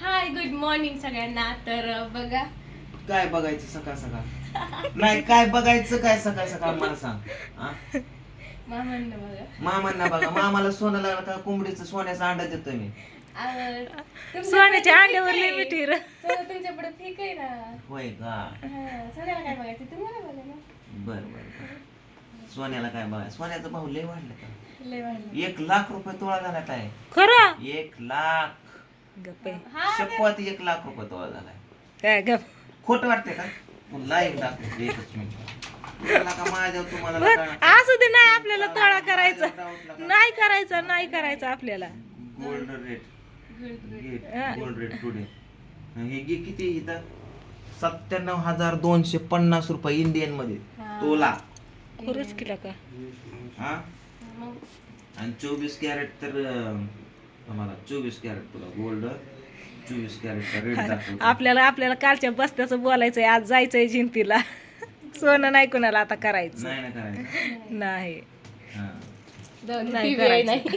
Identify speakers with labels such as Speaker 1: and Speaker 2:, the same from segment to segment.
Speaker 1: Hi good morning सगळ्यांना. तर बघा.
Speaker 2: काय बघायचं सकाळ सकाळ? नाही काय बघायचं काय सकाळ सकाळ मला सांग. हा?
Speaker 1: मामांना बघा.
Speaker 2: मामांना बघा. मामाला सोनं लागलं का कोंबडीचं सोन्याचा अंडा देतोय मी.
Speaker 1: आवड. तुमच्याकडे
Speaker 3: सोन्याच्या
Speaker 1: फेक
Speaker 3: अंड्यावर
Speaker 1: आहे.
Speaker 3: लय मिठी र.
Speaker 1: सोनं तुमच्याकडे फेक आहे ना?
Speaker 2: होय का?
Speaker 1: हा, सोन्याला काय बघायचं? तुम्हाला बघा ना.
Speaker 2: बर बर बर. सोन्याला काय बघा सोन्याचा भाव लय वाढला का?
Speaker 1: लय वाढलं.
Speaker 2: एक लाख रुपये तोळा झाला काय?
Speaker 3: खरं?
Speaker 2: एक लाख.
Speaker 3: गप्पे
Speaker 1: हा
Speaker 2: शपथ एक लाख रुपये तोळा झालाय
Speaker 3: काय गप
Speaker 2: खोट वाटते का? पुन्हा एक लाख रुपये एकच मिनिट मला का माझ्यावर तुम्हाला
Speaker 3: बर
Speaker 2: का-
Speaker 3: असू दे नाही आपल्याला तोळा करायचा. नाही करायचा नाही करायचा आपल्याला.
Speaker 2: Gold rate.
Speaker 3: हा.
Speaker 2: गोल्ड रेट टुडे हे घे किती आहे इथं? सत्त्याण्णव हजार दोनशे पन्नास रुपये
Speaker 1: इंडियनमध्ये.
Speaker 2: तोला
Speaker 3: खरंच केला का?
Speaker 2: हा?
Speaker 1: मग?
Speaker 2: आणि चोवीस कॅरेट तर अं, आम्हाला चोवीस कॅरेट तुला गोल्ड चोवीस कॅरेटचा रेट दाखवतो.
Speaker 3: आपल्याला आपल्याला कालच्या बस्त्याचं बोलायचंय आज जायचंय जिंतीला. सोनं नाही कोणाला आता करायचं.
Speaker 2: नाही ना करायचं.
Speaker 3: नाही.
Speaker 2: हा.
Speaker 3: करायचं.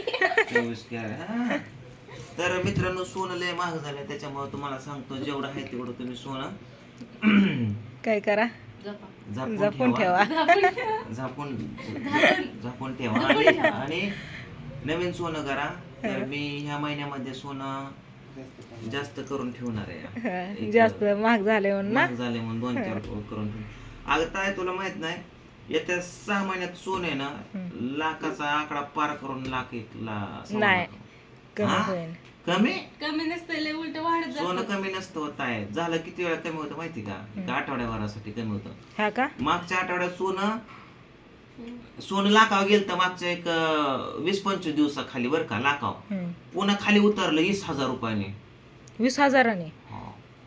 Speaker 2: चोवीस कॅरेट हा. तर मित्रांनो सोनं लय महाग झालं त्याच्यामुळे तुम्हाला सांगतो जेवढं आहे तेवढं तुम्ही सोनं
Speaker 3: काय करा?
Speaker 2: झापून
Speaker 3: जपून
Speaker 2: ठेवा.
Speaker 3: ठेवा.
Speaker 2: झापून झापून ठेवा. आणि नवीन सोनं करा. तर मी ह्या महिन्यामध्ये सोनं जास्त करून ठेवणार आहे.
Speaker 3: जास्त महाग झाले म्हणून ना?
Speaker 2: महाग झाले म्हणून दोन चार करून अगं काय तुला माहीत नाही येत्या सहा महिन्यात सोनं आहे ना लाखाचा आकडा पार करून लाख एक. लाख.
Speaker 3: कमी
Speaker 2: हा?
Speaker 3: होईल.
Speaker 2: कमी?
Speaker 1: कमी नसतं उलट वाढत
Speaker 2: सोनं. कमी नसतं होत आहे झालं किती वेळा कमी होतं माहिती का? आठवड्याभरासाठी कमी होतं.
Speaker 3: हा का?
Speaker 2: मागच्या आठवड्यात सोनं सोनं लाखाव गेलं तर मागच्या एक अं, वीस पंचवीस दिवसाखाली बरं का लाखाव
Speaker 3: हम्म.
Speaker 2: पुन्हा खाली उतरलं वीस हजार रुपयाने.
Speaker 3: वीस हजाराने?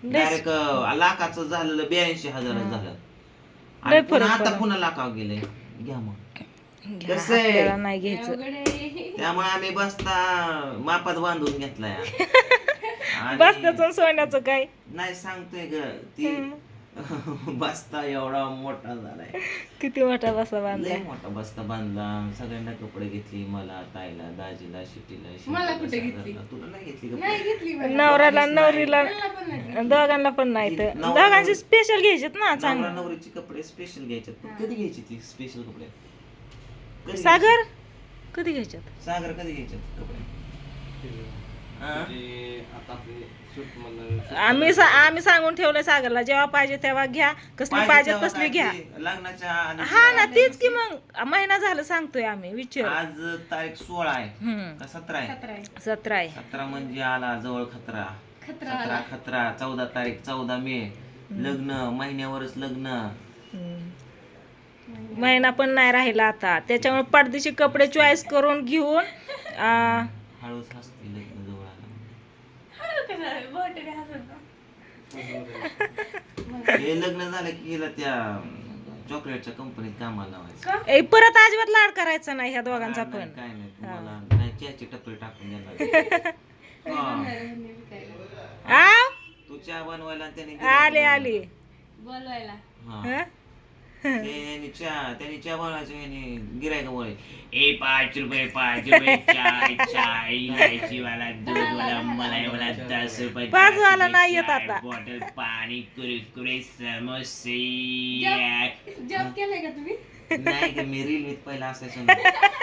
Speaker 2: डायरेक्ट लाखाचं झालेलं ब्याऐंशी हजार झालं.
Speaker 3: लय
Speaker 2: आणि
Speaker 3: फरक
Speaker 2: पुन्हा आता
Speaker 3: पडला.
Speaker 2: पुन्हा लाखाव गेले. घ्या मग.
Speaker 3: घ्या,
Speaker 2: कसं आहे?
Speaker 3: आपल्याला नाही घ्यायचं.
Speaker 2: त्यामुळे आम्ही बसता मापात बांधून घेतलाय. आणि-
Speaker 3: बस्त्याचं सोन्याचं काय?
Speaker 2: नाही सांगतोय ग ती बस्ता एवढा मोठा झालाय.
Speaker 3: किती मोठा बसा बांधला?
Speaker 2: लय मोठा बस्ता बांधला. सगळ्यांना कपडे घेतली मला ताईला दाजीला शिटीला
Speaker 1: मला कुठे. घेतली?
Speaker 2: तुला नाही घेतली
Speaker 1: नाही
Speaker 2: कपडे
Speaker 1: घेतली मला.
Speaker 3: नवऱ्याला नवरीला
Speaker 1: मला पण नाही.
Speaker 3: दोघांना पण नाही तर.
Speaker 2: नवरा-
Speaker 3: दोघांचे स्पेशल घ्यायचेत ना
Speaker 2: नवरा
Speaker 3: चांगलं
Speaker 2: नवरीचे कपडे स्पेशल घ्यायचे कधी घ्यायची ती स्पेशल कपडे? कधी
Speaker 3: सागर? कधी घ्यायच्यात?
Speaker 2: घ्यायचे? सागर कधी घ्यायचे कपडे?
Speaker 3: आम्ही सा- आम्ही सांगून ठेवलंय सागरला जेव्हा पाहिजे तेव्हा घ्या कसली पाहिजे तसली घ्या. हा ना तीच की मग महिना झालं सांगतोय आम्ही विचार.
Speaker 2: आज तारीख सोळा आहे. सतरा आहे.
Speaker 3: सतरा आहे.
Speaker 2: सतरा म्हणजे आला जवळ खतरा.
Speaker 1: खतरा
Speaker 2: खतरा चौदा तारीख चौदा मे. लग्न महिन्यावरच लग्न.
Speaker 3: महिना पण नाही राहिला आता. त्याच्यामुळे पडदेशी कपडे चॉईस करून घेऊन
Speaker 2: हळूच हसते लग्न जवळ आलं
Speaker 1: हळू का झालं? बोटाने हसत ना.
Speaker 2: हे लग्न झालं की गेला त्या चॉकलेटच्या कंपनीत कामाला लावायचं.
Speaker 3: ए, परत अजिबात लाड करायचा नाही ह्या दोघांचा पण.
Speaker 2: काय नाही तुम्हाला नाही चहाची टपरी टाकून देणार हा.
Speaker 3: आ
Speaker 2: तू चहा बनवायला आणि त्याने
Speaker 3: आले आली.
Speaker 1: बोलवायला.
Speaker 2: हा.
Speaker 3: हं?
Speaker 2: त्यांनी चहा त्यांनी चहा बनवायचं यांनी गिरायक बोलाय ए पाच रुपये पाच रुपये चाय चाय इलायची वाला दूध वाला मलाई वाला दस रुपये
Speaker 3: पाच
Speaker 2: दस
Speaker 3: वाला
Speaker 2: रुपये
Speaker 3: नाही येत आता.
Speaker 2: बॉटल पाणी कुरकुरे समोसे
Speaker 1: जॉब केलाय का तुम्ही
Speaker 2: नाही ग मी रेल्वेत पहिला असायचो ना.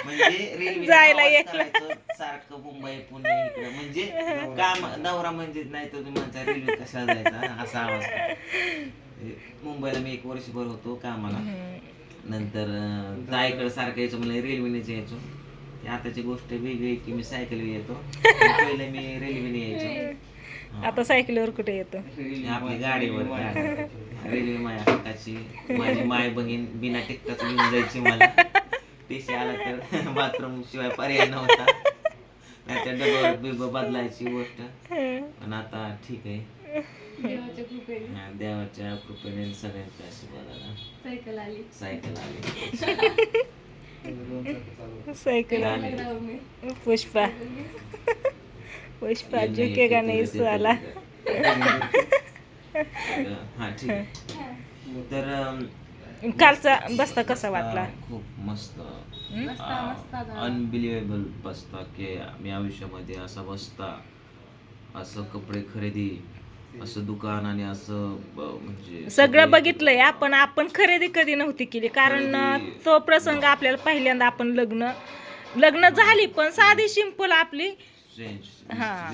Speaker 2: म्हणजे रेल्वे
Speaker 3: जायला यायला.
Speaker 2: सारखं मुंबई पुणे इकडं म्हणजे काम नवरा म्हणजे नाही तर तुम्ही म्हणता रेल्वे कशाला जायचा असा आवाज मुंबईला मी एक वर्षभर होतो कामाला. नंतर ताईकडे सारखं यायचो मला रेल्वेनेच यायचो. आताची गोष्ट वेगळी की मी सायकल येतो. पहिले मी रेल्वेने यायचो.
Speaker 3: आता सायकलीवर कुठे येतो?
Speaker 2: आपली गाडीवर गाडी. रेल्वे माझ्या हक्काची माझी माय बहीण बिना टिकटाच घेऊन जायची मला. टीसी आला तर बाथरूम शिवाय पर्याय नव्हता. नाही त्या डब्यावर बिब बदलायची गोष्ट. पण आता ठीक आहे.
Speaker 1: देवाच्या कृपेने.
Speaker 2: हा, देवाच्या कृपेने सगळ्यांच्या आशीर्वादाला
Speaker 1: सायकल आली.
Speaker 2: सायकल आली.
Speaker 3: सायकल
Speaker 2: आली.
Speaker 1: राहू मी.
Speaker 3: पुष्पा. पुष्पा झुकेगा नहीं साला
Speaker 2: हा ठीक आहे. तर
Speaker 3: कालचा बस्ता कसा वाटला?
Speaker 2: खूप मस्त.
Speaker 1: मस्त- मस्त होता.
Speaker 2: अनबिलिव्हेबल बसता की मी आयुष्यामध्ये असा बसता असं कपडे खरेदी असं दुकान आणि असं ब- म्हणजे
Speaker 3: सगळं बघितलंय आपण आपण खरेदी कधी नव्हती केली कारण
Speaker 2: खरेदी-
Speaker 3: तो प्रसंग आपल्याला पहिल्यांदा आपण लग्न लग्न झाली पण साधी सिंपल आपली
Speaker 2: Strange.
Speaker 3: हा.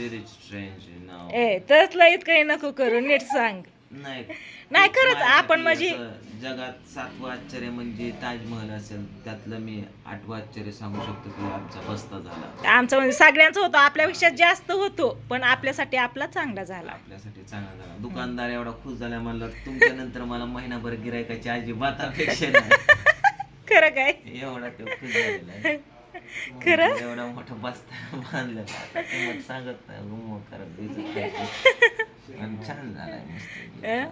Speaker 2: Now.
Speaker 3: ए तसलं इतकंही नको करू नीट सांग
Speaker 2: नाही
Speaker 3: नाही खरंच आपण म्हणजे
Speaker 2: असं जगात सातवं आश्चर्य म्हणजे ताजमहल असेल त्यातलं मी आठवं आश्चर्य सांगू शकतो की आमचा बस्ता झाला.
Speaker 3: आमचं म्हणजे सगळ्यांचं होतं आपल्यापेक्षा जास्त होतो पण आपल्यासाठी आपला चांगला झाला.
Speaker 2: आपल्यासाठी चांगला झाला. दुकानदार एवढा खुश झाला म्हणलं तुमच्या नंतर मला महिनाभर गिरायकाची अजिबात अपेक्षा नाही.
Speaker 3: खरं काय?
Speaker 2: एवढा तो खुश झालेला.
Speaker 3: खरं?
Speaker 2: एवढा मोठा बस्ता बांधला सांगत नाही. आणि छान झालाय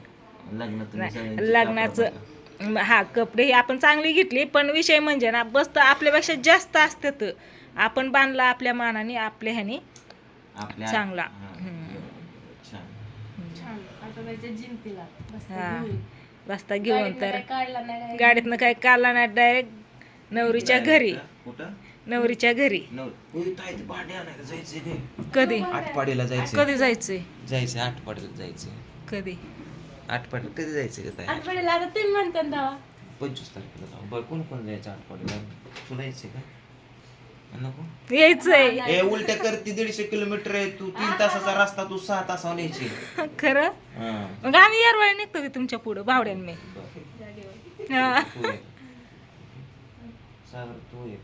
Speaker 3: लग्नाचं. हा कपडे ही आपण चांगली घेतली पण विषय म्हणजे ना बस तर आपल्यापेक्षा जास्त असतात आपण बांधला आपल्या मानाने आपल्या ह्याने चांगला.
Speaker 2: हा,
Speaker 1: जायचं
Speaker 3: हा.
Speaker 1: घेऊन.
Speaker 3: बस्ता तर. गाडीतनं काय काढला नाही डायरेक्ट नवरीच्या घरी.
Speaker 2: कुठं?
Speaker 3: नवरीच्या घरी. कधी?
Speaker 2: जायचंय.
Speaker 3: कधी जायचंय?
Speaker 2: जायचंय आटपाडीला जायचंय.
Speaker 3: कधी?
Speaker 2: आटपाडीला कधी जायचंय का ताई
Speaker 1: आठवड्याला आता तुम्ही म्हणता ना तेव्हा.
Speaker 2: पंचवीस तारखेला जाऊ. बरं कोण कोण जायचं आटपाडीला तुला यायचंय का? नको?
Speaker 3: यायचंय.
Speaker 2: ए उलट्या करते दीडशे किलोमीटर आहे तू तीन तासाचा रस्ता तू सहा तासावर न्यायची
Speaker 3: खरं?
Speaker 2: हा.
Speaker 3: मग आम्ही यारवाळी निघतो की तुमच्या पुढं भावड्यान मी.
Speaker 2: बरं.
Speaker 3: हा.
Speaker 2: तू एक सागर तू एक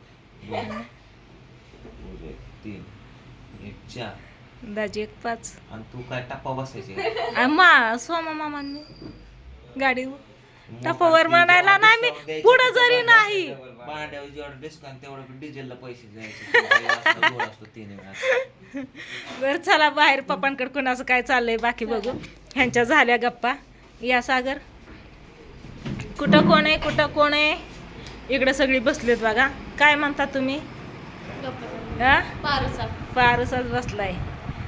Speaker 2: दोन तू एक तीन. एक चार.
Speaker 3: दाजी एक पाच.
Speaker 2: आणि तू काय टप्पा बसायची?
Speaker 3: आ, मा सोमा मामांनी गाडी टपावर म्हणायला नाही मी पुढं जरी नाही.
Speaker 2: भांड्यावर जेवढं डिस्काउंट तेवढं डिझेलला पैसे द्यायचे. दोन असतो तीन. वेळा
Speaker 3: बर चला बाहेर पप्पांकडे कोणाचं काय चाललंय बाकी बघू. ह्यांच्या झाल्या गप्पा. या सागर. कुठं कोण आहे कुठं कोण आहे? इकडे सगळी बसलीत बघा. काय म्हणता तुम्ही?
Speaker 1: गप्पा.
Speaker 3: हा?
Speaker 1: पारुसा
Speaker 3: पारसच बसलाय.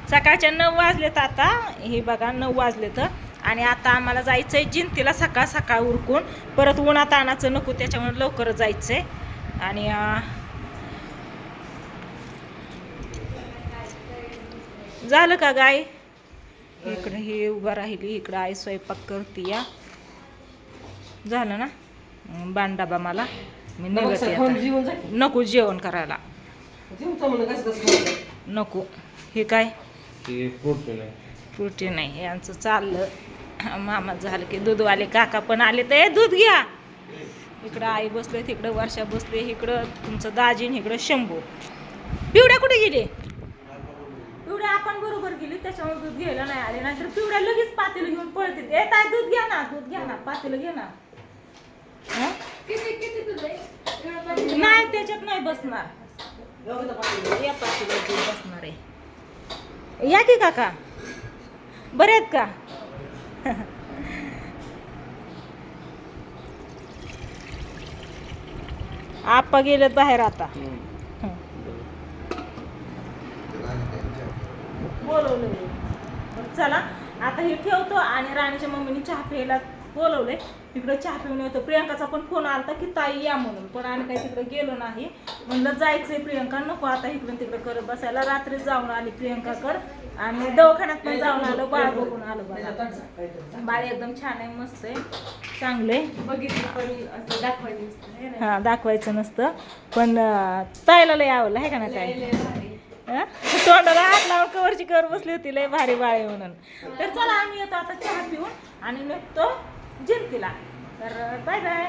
Speaker 3: सकाळच्या नऊ वाजलेत आता. हे बघा नऊ वाजलेत. आणि आता आम्हाला जायचंय जिंतीला सकाळ सकाळ उरकून. परत उन्हात आणायचं नको त्याच्यामुळे लवकर जायचंय. आणि अं, झालं का गाय? इकडे हे उभं राहिली इकडं आई स्वयंपाक करते या. झालं ना? अं, बाण डबा मला. मी निघते. नको जेवण करायला. नको. हे काय? प्रोटीन आहे यांचं चाललं. मामा झालं की दूधवाले काका पण आले तर "ए, दूध घ्या. इकडं आई बसले तिकडं वर्षा बसले इकडं तुमचं दाजीन इकडं शंभू. पिवड्या कुठे गेले? पिवड्या आपण बरोबर गेली त्याच्यामुळे दूध घ्यायला नाही आले. नाहीतर पिवड्या लगेच पातेलं घेऊन पळते ए ताई दूध घ्या ना दूध घ्या ना पातेलं घ्या ना. हं?
Speaker 1: आहे?
Speaker 3: नाही त्याच्यात नाही बसणार. या पातेलं दूध बसणार आहे. या की काका? बरे आहेत का? आप्पा गेलेत बाहेर आता. बोलवलं चला. आता हे ठेवतो आणि राणीच्या मम्मीने चहा प्यायला बोलवले तिकडं चहा पिऊन येतो. प्रियंकाचा पण फोन आलता की ताई या म्हणून. पण आम्ही काही तिकडे गेलो नाही. म्हणलं जायचंय प्रियंका नको आता इकडून तिकडे करत बसायला. रात्री जाऊन आली प्रियंकाकड. आणि दवाखान्यात पण जाऊन आलो बाळ बघून आलो बघा बाळ एकदम छान आहे मस्त आहे. चांगले
Speaker 1: बघितलं है
Speaker 3: दाखवायचं नसतं. पण ताईला लय आवडलं आहे का ना. हं? तोंडाला हात लावून कवरची कवर बसली होती लय भारी बाळे म्हणून. तर चला आम्ही येतो आता चहा पिऊन आणि निघतो. जिंकला तर बाय बाय